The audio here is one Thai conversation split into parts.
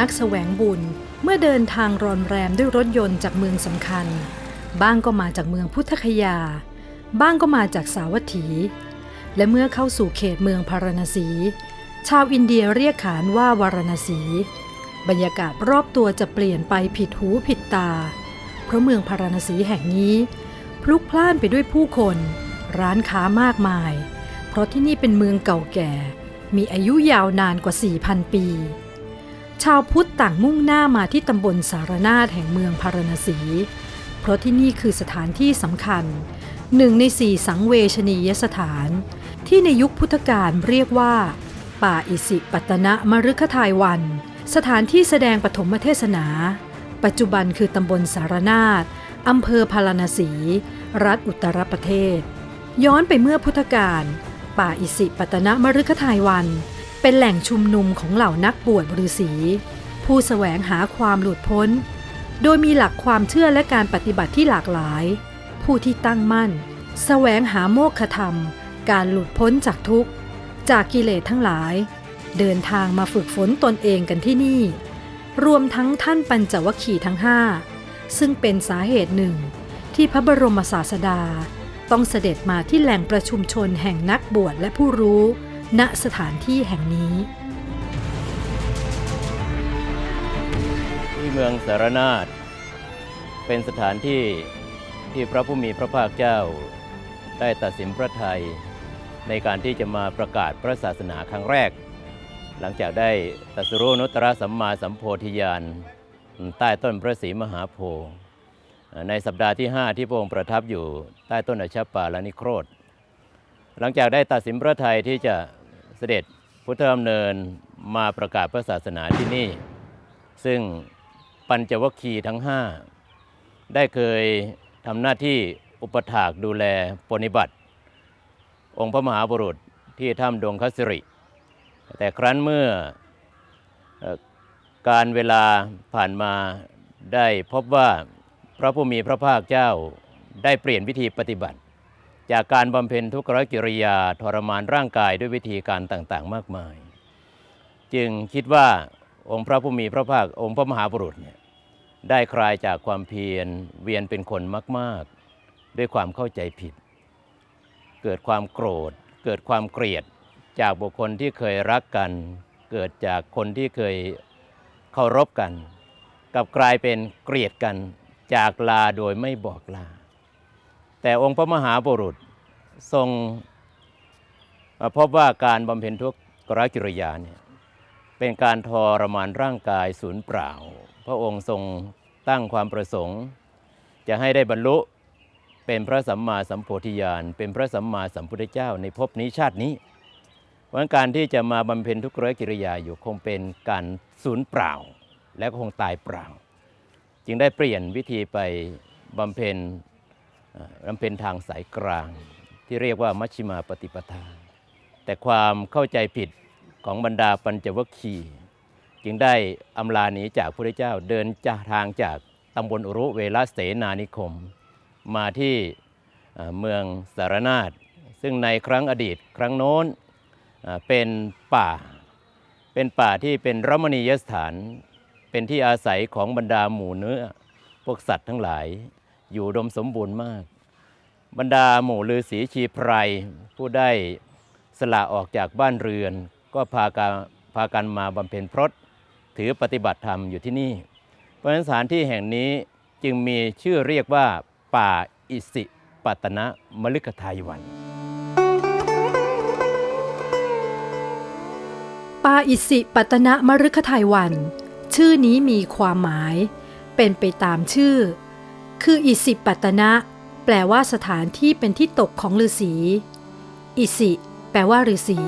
นักแสวงบุญเมื่อเดินทางรอนแรมด้วยรถยนต์จากเมืองสำคัญ บ้างก็มาจากเมืองพุทธคยา บ้างก็มาจากสาวัตถี และเมื่อเข้าสู่เขตเมืองพาราณสี ชาวอินเดียเรียกขานว่าวารณสี บรรยากาศรอบตัวจะเปลี่ยนไปผิดหูผิดตา เพราะเมืองพาราณสีแห่งนี้ พลุกพล่านไปด้วยผู้คน ร้านค้ามากมาย เพราะที่นี่เป็นเมืองเก่าแก่ มีอายุยาวนานกว่า 4,000 ปี ชาวพุทธต่างมุ่งหน้ามาที่ตำบลสารนาถแห่งเมืองพารณสี เพราะที่นี่คือสถานที่สำคัญ หนึ่งในสี่สังเวชนียสถาน ที่ในยุคพุทธกาลเรียกว่า ป่าอิสิปตนะมฤคทายวัน สถานที่แสดงปฐมเทศนา ปัจจุบันคือตำบลสารนาถอำเภอพารณสี รัฐอุตรประเทศ ย้อนไปเมื่อพุทธกาลป่าอิสิปตนะมฤคทายวัน เป็นแหล่งชุมนุมของเหล่านักบวชฤาษี ผู้แสวงหาความหลุดพ้น โดยมีหลักความเชื่อและการปฏิบัติที่หลากหลาย ผู้ที่ตั้งมั่นแสวงหาโมกขธรรม การหลุดพ้นจากทุกข์ จากกิเลสทั้งหลาย เดินทางมาฝึกฝนตนเองกันที่นี่ รวมทั้งท่านปัญจวัคคีย์ทั้งห้าซึ่งเป็นสาเหตุหนึ่ง ที่พระบรมศาสดา ต้องเสด็จมาที่แหล่งประชุมชนแห่งนักบวชและผู้รู้ ณสถานที่แห่งนี้ ที่เมืองสารนาถเป็นสถานที่ที่พระผู้มีพระภาคเจ้า ได้ตัดสินพระทัยในการที่จะมาประกาศพระศาสนาครั้งแรก หลังจากได้ตัสรู้นุตตรสัมมาสัมโพธิญาณใต้ต้นพระศรีมหาโพธิ์ในสัปดาห์ที่ 5 ที่พระองค์ประทับอยู่ใต้ต้นอชปาลนิโครธ หลังจากได้ตัดสินพระทัยที่จะ เสด็จพุทธดำเนินมาประกาศพระศาสนาที่นี่ ซึ่งปัญจวัคคีย์ทั้ง 5 ได้เคยทำหน้าที่อุปถากดูแลปฏิบัติ องค์พระมหาบุรุษที่ถ้ำดงคัสริ แต่ครั้นเมื่อการเวลาผ่านมาได้พบว่าพระผู้มีพระภาคเจ้าได้เปลี่ยนวิธีปฏิบัติ จากการบำเพ็ญทุกขกิริยาทรมานร่างกายด้วยวิธีการต่างๆ มากมาย จึงคิดว่าองค์พระผู้มีพระภาคองค์พระมหาบุรุษเนี่ยได้คลายจากความเพียรเวียนเป็นคนมาก ๆ ด้วยความเข้าใจผิด เกิดความโกรธ เกิดความเกลียดจากบุคคลที่เคยรักกัน เกิดจากคนที่เคยเคารพกัน กับกลายเป็นเกลียดกันจากลาโดยไม่บอกลา แต่องค์พระมหาบุรุษทรงพบว่าการบำเพ็ญทุกขกิริยาเนี่ยเป็นการทรมานร่างกายสูญเปล่า พระองค์ทรงตั้งความประสงค์ จะให้ได้บรรลุเป็นพระสัมมาสัมโพธิญาณ เป็นพระสัมมาสัมพุทธเจ้าในภพนี้ชาตินี้เพราะฉะนั้นการที่จะมาบำเพ็ญทุกขกิริยาอยู่คงเป็นการสูญเปล่า และคงตายเปล่า จึงได้เปลี่ยนวิธีไปบำเพ็ญ บำเพ็ญทางสายกลาง ที่เรียกว่ามัชฌิมาปฏิปทา แต่ความเข้าใจผิดของบรรดาปัญจวัคคีย์จึงได้อำลาหนีจากพระพุทธเจ้าเดินจากทางจากตำบลอุรุเวลเสนานิคม มาที่เมืองสารนาถซึ่งในครั้งอดีตครั้งโน้นเอ่อเป็นป่า เป็นป่าที่เป็นรมณียสถาน เป็นที่อาศัยของบรรดาหมู่เนื้อ พวกสัตว์ทั้งหลาย อยู่ดมสมบูรณ์มาก บรรดาหมู่ฤาษีชีไพรผู้ได้สละออกจากบ้านเรือน ก็พากันพากันมาบำเพ็ญพรตถือปฏิบัติธรรมอยู่ที่นี่ เพราะฉะนั้นสถานที่แห่งนี้จึงมีชื่อเรียกว่าป่าอิสิปัตนะมฤคทายวัน ป่าอิสิปัตนะมฤคทายวัน ชื่อนี้มีความหมาย เป็นไปตามชื่อ คืออิสิปตนะ แปลว่าสถานที่เป็นที่ตกของฤาษี อิสิ แปลว่าฤาษี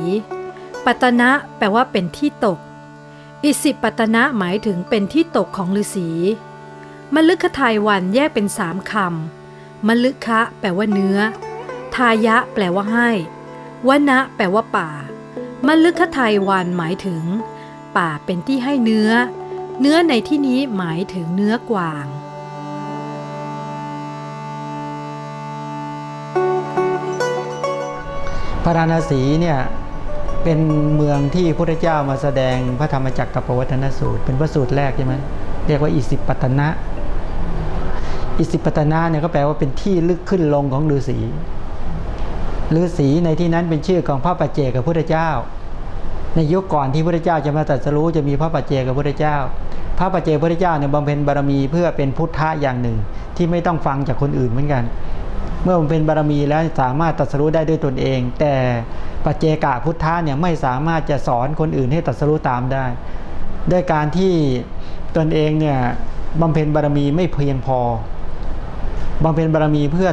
ปัตนะ แปลว่าเป็นที่ตก อิสิปตนะหมายถึงเป็นที่ตกของฤาษีมฤคทายวันแยกเป็นสามคำมฤคะแปลว่าเนื้อ ทายะ แปลว่าให้วนะแปลว่าป่ามฤคทายวันหมายถึง ป่าเป็นที่ให้เนื้อ เนื้อในที่นี้หมายถึงเนื้อกวาง พาราณสีเนี่ยเป็นเมืองที่พระเจ้ามาแสดงพระธรรมจักรกับปวัตนสูตร เป็นพระสูตรแรกใช่ไหมเรียกว่าอิสิปตนะ อิสิปตนะเนี่ยก็แปลว่าเป็นที่ลึกขึ้นลงของฤาษีฤาษีในที่นั้นเป็นชื่อของพระปัจเจกับพระเจ้า ในยุคก่อนที่พระเจ้าจะมาตรัสรู้จะมีพระปัจเจกับพระเจ้า พระปัจเจกพระเจ้าเนี่ยบำเพ็ญบารมีเพื่อเป็นพุทธะอย่างหนึ่งที่ไม่ต้องฟังจากคนอื่นเหมือนกัน เมื่อบำเพ็ญบารมีแล้วสามารถตรัสรู้ได้ด้วยตนเอง แต่ปัจเจกาพุทธะเนี่ยไม่สามารถจะสอนคนอื่นให้ตรัสรู้ตามได้ ด้วยการที่ตนเองเนี่ยบำเพ็ญบารมีไม่เพียงพอบำเพ็ญบารมีเพื่อ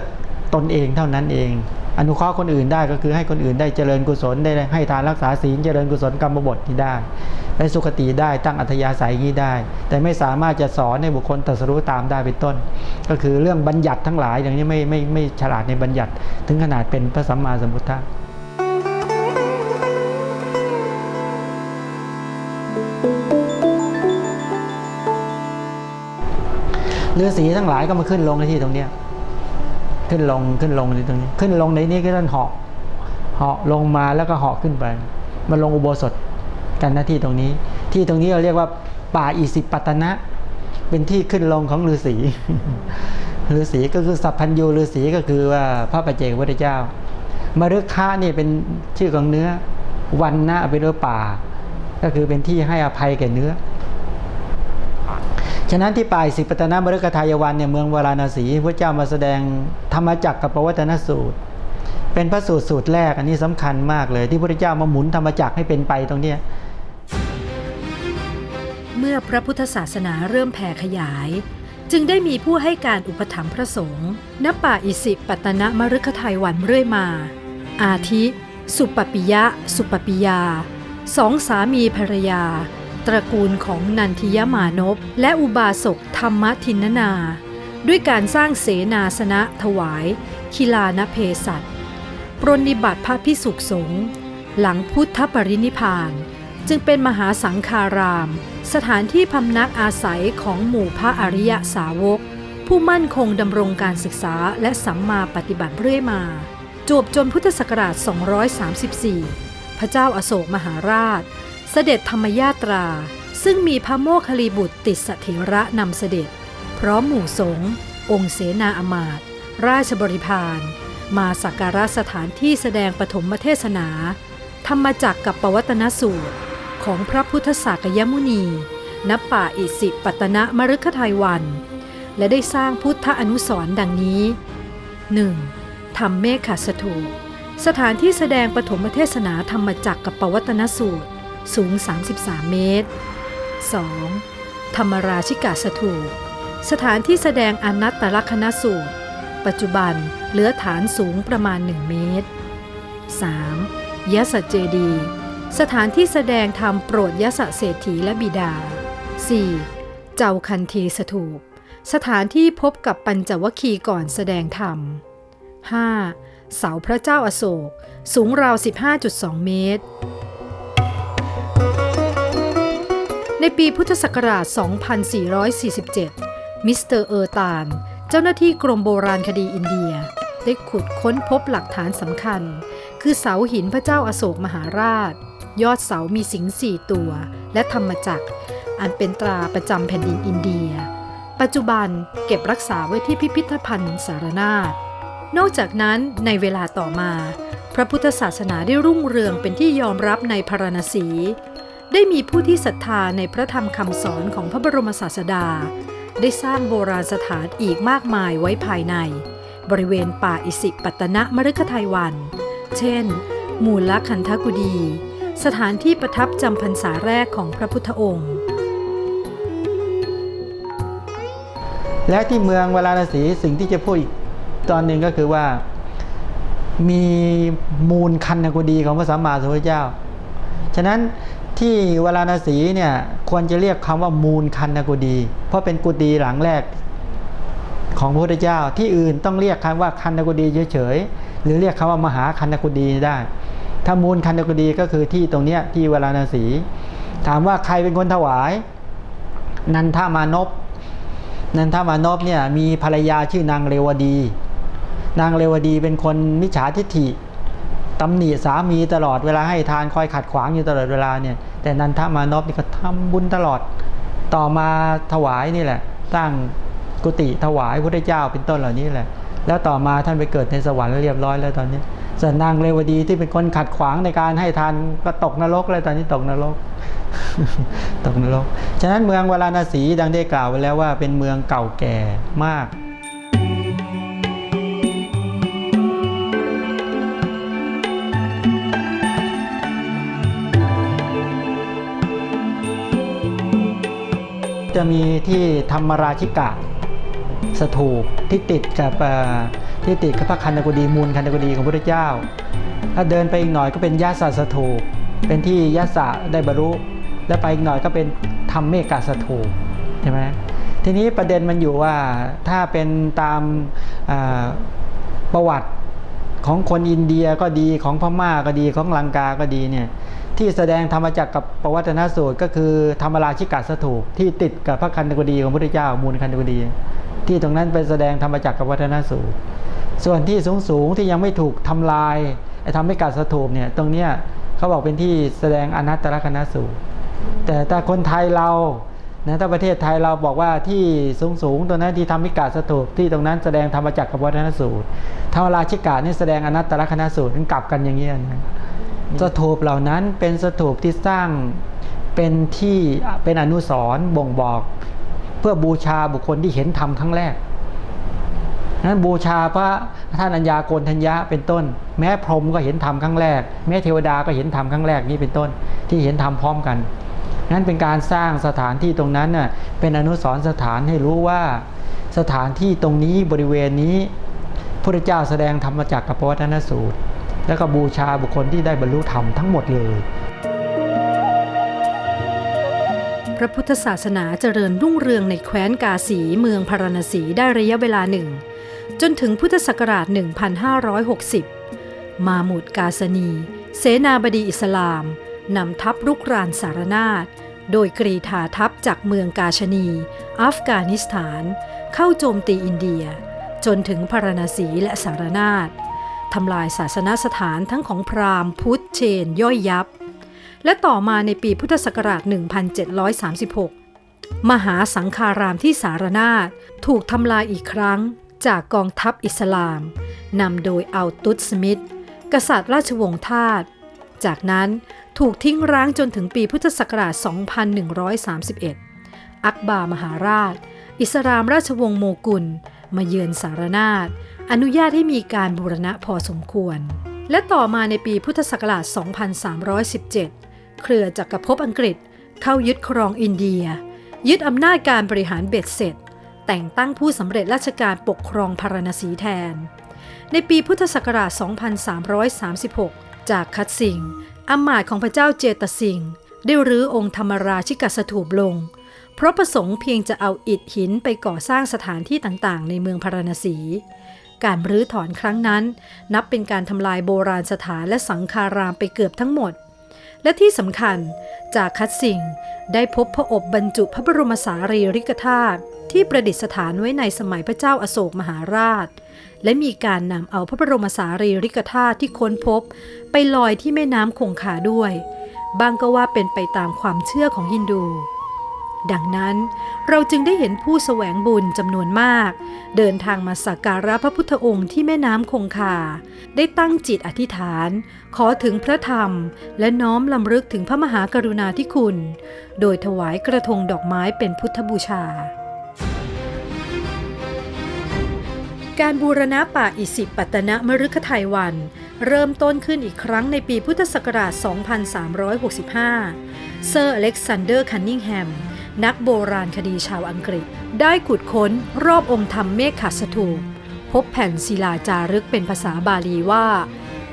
ตนเองเท่านั้นเอง อนุเคราะห์คนอื่นได้ก็คือให้คนอื่นได้เจริญกุศลได้ให้ทานรักษาศีลเจริญกุศลกรรมบทนี้ได้ไปสุคติได้ตั้งอัธยาศัยนี้ได้ แต่ไม่สามารถจะสอนให้บุคคลตรัสรู้ตามได้เป็นต้น ก็คือเรื่องบัญญัติทั้งหลายอย่างนี้ไม่ไม่ไม่ฉลาดในบัญญัติ ถึงขนาดเป็นพระสัมมาสัมพุทธะฤาษีทั้งหลายก็มาขึ้นลงในที่ตรงเนี้ย ขึ้นลงขึ้นลงในตรงนี้ ขึ้นลงในนี้ก็ต้องเหาะเหาะลงมาแล้วก็เหาะขึ้นไปมาลงอุโบสถกันหน้าที่ตรงนี้ ที่ตรงนี้เราเรียกว่า ป่าอิสิปตนะ เป็นที่ขึ้นลงของฤาษีฤาษีก็คือสัพพัญญูฤาษีก็คือว่าพระปัจเจกพุทธเจ้ามฤคะนี่เป็นชื่อของเนื้อวันนะเป็นเนื้อป่า ก็คือเป็นที่ให้อภัยแก่เนื้อ ฉะนั้นที่ป่ายสิปตนามฤคทายวันเนี่ยเมืองวาราณสีพระเจ้ามาแสดงธรรมจักรกับปวัตนสูตร เป็นพระสูตรสูตรแรกอันนี้สำคัญมากเลย ที่พระเจ้ามาหมุนธรรมจักรให้เป็นไปตรงเนี้ยเมื่อพระพุทธศาสนาเริ่มแผ่ขยาย จึงได้มีผู้ให้การอุปถัมภ์พระสงฆ์ณป่าอิสิปตนมฤคทายวันเรื่อยมา อาทิ สุปปิยะ สุปปิยา สองสามีภรรยา ตระกูลของนันทิยมานพ และอุบาสกธรรมทินนา ด้วยการสร้างเสนาสนะถวาย คิลานเพสัตปรนนิบัติพระพิสุขสงฆ์หลังพุทธปรินิพพานจึงเป็นมหาสังคาราม สถานที่พำนักอาศัยของหมู่พระอริยสาวก ผู้มั่นคงดำรงการศึกษาและสัมมาปฏิบัติเรื่อยมาจวบจนพุทธศักราช 234 พระเจ้าอาโศกมหาราช เสด็จธรรมยาตรา ซึ่งมีพระโมคคลีบุตรติดสถิระนำเสด็จ พร้อมหมู่สงฆ์องค์เสนาอมาตราชบริพาร มาสักการะสถานที่แสดงปฐมเทศนา ธรรมจักรกับปวัตนสูตร ของพระพุทธสากยมุนี ณ ป่าอิสิปตนะมฤคทายวัน และได้สร้างพุทธอนุสรณ์ดังนี้ 1. ธรรมเมฆขสถูสถานที่แสดงปฐมเทศนาธรรมจักรกับปวัตนสูตร สูง 33 เมตร 2. ธรรมราชิกาสถูปสถานที่แสดงอนัตตลกนสูตร ปัจจุบันเหลือฐานสูงประมาณ 1 เมตร 3. ยะสะเจดี สถานที่แสดงธรรมโปรดยะสะเศรษฐีและบิดา 4. เจ้าคันธีสถูป สถานที่พบกับปัญจวัคคีก่อนแสดงธรรม 5. เสาพระเจ้าอาโศก สูงราว 15.2 เมตร ปีพุทธศักราช 2447 มิสเตอร์เออร์ตาน เจ้าหน้าที่กรมโบราณคดีอินเดีย ได้ขุดค้นพบหลักฐานสำคัญ คือเสาหินพระเจ้าอาโศกมหาราช ยอดเสามีสิงห์สี่ตัว และธรรมจักร อันเป็นตราประจำแผ่นดินอินเดีย ปัจจุบันเก็บรักษาไว้ที่พิพิธภัณฑ์สารนาถนอกจากนั้นในเวลาต่อมา พระพุทธศาสนาได้รุ่งเรืองเป็นที่ยอมรับในพาราณสี ได้มีผู้ที่ศรัทธาในพระธรรมคำสอนของพระบรมศาสดา ได้สร้างโบราณสถานอีกมากมายไว้ภายใน บริเวณป่าอิสิปตนะมฤคทายวัน เช่น มูลคันธกุดี สถานที่ประทับจำพรรษาแรกของพระพุทธองค์ และที่เมืองวาราณสีสิ่งที่จะพูดอีกตอนหนึ่งก็คือว่ามีมูลคันธกุดีของพระสัมมาสัมพุทธเจ้า ฉะนั้น ที่วาราณสีเนี่ยควรจะเรียกคำว่ามูลคันกุดีเพราะเป็นกุดีหลังแรกของพระพุทธเจ้าที่อื่นต้องเรียกคำว่าคันกุดีเฉยๆหรือเรียกคำว่ามหาคันกุดีได้ ถ้ามูลคันกุดีก็คือที่ตรงเนี้ยที่วาราณสี ถามว่าใครเป็นคนถวาย นันทามานพนันทามานพเนี่ยมีภรรยาชื่อนางเรวดี นางเรวดีเป็นคนมิจฉาทิฐิตำหนิสามีตลอดเวลาให้ทานคอยขัดขวางอยู่ตลอดเวลาเนี่ย แต่นันทมานพนี่ก็ทำบุญตลอด ต่อมาถวายนี่แหละสร้างกุฏิถวายพระเจ้าเป็นต้นเหล่านี้แหละ แล้วต่อมาท่านไปเกิดในสวรรค์เรียบร้อยแล้วตอนนี้ส่วนนางเรวดีที่เป็นคนขัดขวางในการให้ทานก็ตกนรกเลยตอนนี้ตกนรก ตกนรก ฉะนั้นเมืองวาราณสีดังได้กล่าวไว้แล้วว่าเป็นเมืองเก่าแก่มาก จะมีที่ธรรมราชิกะสถูปที่ติดกับที่ติดกับพระคันธกุฎีมูลคันธกุฎีของพระเจ้า ถ้าเดินไปอีกหน่อยก็เป็นยาสสถูปเป็นที่ยาสะได้บรรลุ แล้วไปอีกหน่อยก็เป็นธรรมเมกาสถูปใช่ไหมทีนี้ประเด็นมันอยู่ว่าถ้าเป็นตามประวัติของคนอินเดียก็ดีของพม่าก็ดีของลังกาก็ดีเนี่ย ที่แสดงธรรมจักรกับปวัตนสูตร ก็คือธรรมราชิกาสถูปที่ติดกับพระคันธกุฎีของพระพุทธเจ้ามูลคันธกุฎีที่ตรงนั้นไปแสดงธรรมจักรกับวัฒนสูตร ส่วนที่สูงสูงๆที่ยังไม่ถูกทำลายไอ้ทำให้กาสถูปเนี่ยตรงเนี้ยเขาบอกเป็นที่แสดงอนัตตลกนสูตร แต่ถ้าคนไทยเรานะถ้าประเทศไทยเราบอกว่าที่สูงสูงๆตรงนั้นที่ทำมิกาสถูปที่ตรงนั้นแสดงธรรมจักรกับวัฒนสูตรธรรมราชิกานี่แสดงอนัตตลกนสูตรมันกลับกันอย่างเงี้ยนะ สถูปเหล่านั้นเป็นสถูปที่สร้างเป็นที่เป็นอนุสรณ์บ่งบอก เพื่อบูชาบุคคลที่เห็นธรรมครั้งแรกนั้นบูชาพระท่านอัญญาโกณทัญญะเป็นต้น แม้พรหมก็เห็นธรรมครั้งแรก แม้เทวดาก็เห็นธรรมครั้งแรกนี้เป็นต้นที่เห็นธรรมพร้อมกันนั้นเป็นการสร้างสถานที่ตรงนั้นน่ะเป็นอนุสรณ์สถานให้รู้ว่าสถานที่ตรงนี้บริเวณนี้พระเจ้าแสดงธรรมจักรกับปวัตนสูตร แล้วก็บูชาบุคคลที่ได้บรรลุธรรมทั้งหมดเลย พระพุทธศาสนาเจริญรุ่งเรืองในแคว้นกาสีเมืองพาราณสีได้ระยะเวลาหนึ่ง จนถึงพุทธศักราช 1560 มาหมุดกาสนี เสนาบดีอิสลามนำทัพรุกรานสารนาฏโดยกรีธาทัพจากเมืองกาชนี อัฟกานิสถาน เข้าโจมตีอินเดีย จนถึงพาราณสีและสารนาฏ ทำลายศาสนสถานทั้งของพราหมณ์พุทธเชนย่อยยับ และต่อมาในปีพุทธศักราช 1736 มหาสังคารามที่สารนาฏถูกทำลายอีกครั้งจากกองทัพอิสลามนำโดยอัลตุสมิธกษัตริย์ราชวงศ์ทาสจากนั้นถูกทิ้งร้างจนถึงปีพุทธศักราช 2131 อักบามหาราช อิสลามราชวงศ์โมกุล มาเยือนสารนาฏ อนุญาตให้มีการบูรณะพอสมควร และต่อมาในปีพุทธศักราช 2317 เครือจักรภพอังกฤษเข้ายึดครองอินเดีย ยึดอำนาจการบริหารเบ็ดเสร็จ แต่งตั้งผู้สำเร็จราชการปกครองพาราณสีแทน ในปีพุทธศักราช 2336 จากคัดสิงอำมาตย์ของพระเจ้าเจตสิงได้รื้อองค์ธรรมราชิกสถูปลง เพราะประสงค์เพียงจะเอาอิฐหินไปก่อสร้างสถานที่ต่างๆ ในเมืองพาราณสี การรื้อถอนครั้งนั้น นับเป็นการทำลายโบราณสถานและสังคารามไปเกือบทั้งหมด และที่สำคัญจากคัดสิงได้พบพระอบบรรจุพระบรมสารีริกธาตุที่ประดิษฐานไว้ในสมัยพระเจ้าอโศกมหาราช และมีการนำเอาพระบรมสารีริกธาตุที่ค้นพบ ไปลอยที่แม่น้ำคงคาด้วย บางก็ว่าเป็นไปตามความเชื่อของฮินดู ดังนั้นเราจึงได้เห็นผู้แสวงบุญจำนวนมาก เดินทางมาสักการะพระพุทธองค์ที่แม่น้ำคงคา ได้ตั้งจิตอธิษฐาน ขอถึงพระธรรม และน้อมลำลึกถึงพระมหากรุณาธิคุณ โดยถวายกระทงดอกไม้เป็นพุทธบูชา การบูรณะป่าอิสิปตนะมฤคไทยวัน เริ่มต้นขึ้นอีกครั้งในปีพุทธศักราช 2365 เซอร์อเล็กซานเดอร์ คันนิงแฮม นักโบราณคดีชาวอังกฤษ ได้ขุดค้นรอบองค์ธรรมเมฆขัสถูปพบแผ่นศิลาจารึกเป็นภาษาบาลีว่า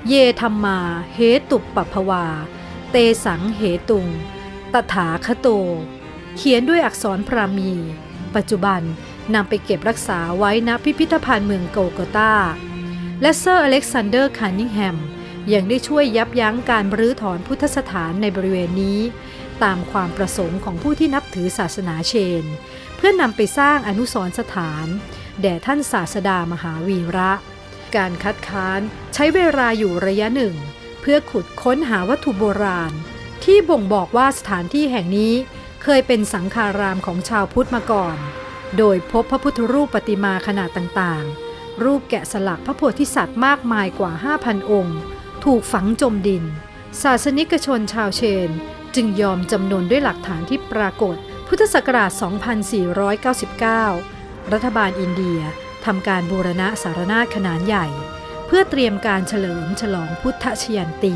เยธรรมา เหตุปปภวา เตสังเหตุง ตถาคโต เขียนด้วยอักษรพราหมี ปัจจุบันนำไปเก็บรักษาไว้ณพิพิธภัณฑ์เมืองโกโกตาและเซอร์อเล็กซานเดอร์คานิงแฮมยังได้ช่วยยับยั้งการรื้อถอนพุทธสถานในบริเวณนี้ ตามความประสงค์ของผู้ที่นับถือศาสนาเชน เพื่อนำไปสร้างอนุสรณ์สถาน แด่ท่านศาสดามหาวีระ การคัดค้านใช้เวลาอยู่ระยะหนึ่ง เพื่อขุดค้นหาวัตถุโบราณ ที่บ่งบอกว่าสถานที่แห่งนี้เคยเป็นสังฆารามของชาวพุทธมาก่อน โดยพบพระพุทธรูปปฏิมาขนาดต่างๆ รูปแกะสลักพระโพธิสัตว์มากมายกว่า 5,000 องค์ ถูกฝังจมดิน ศาสนิกชนชาวเชน จึงยอมจำนวนด้วยหลักฐานที่ปรากฏ พุทธศักราช 2499 รัฐบาลอินเดียทำการบูรณะสารนาขนาดใหญ่ เพื่อเตรียมการเฉลิมฉลองพุทธชยันตี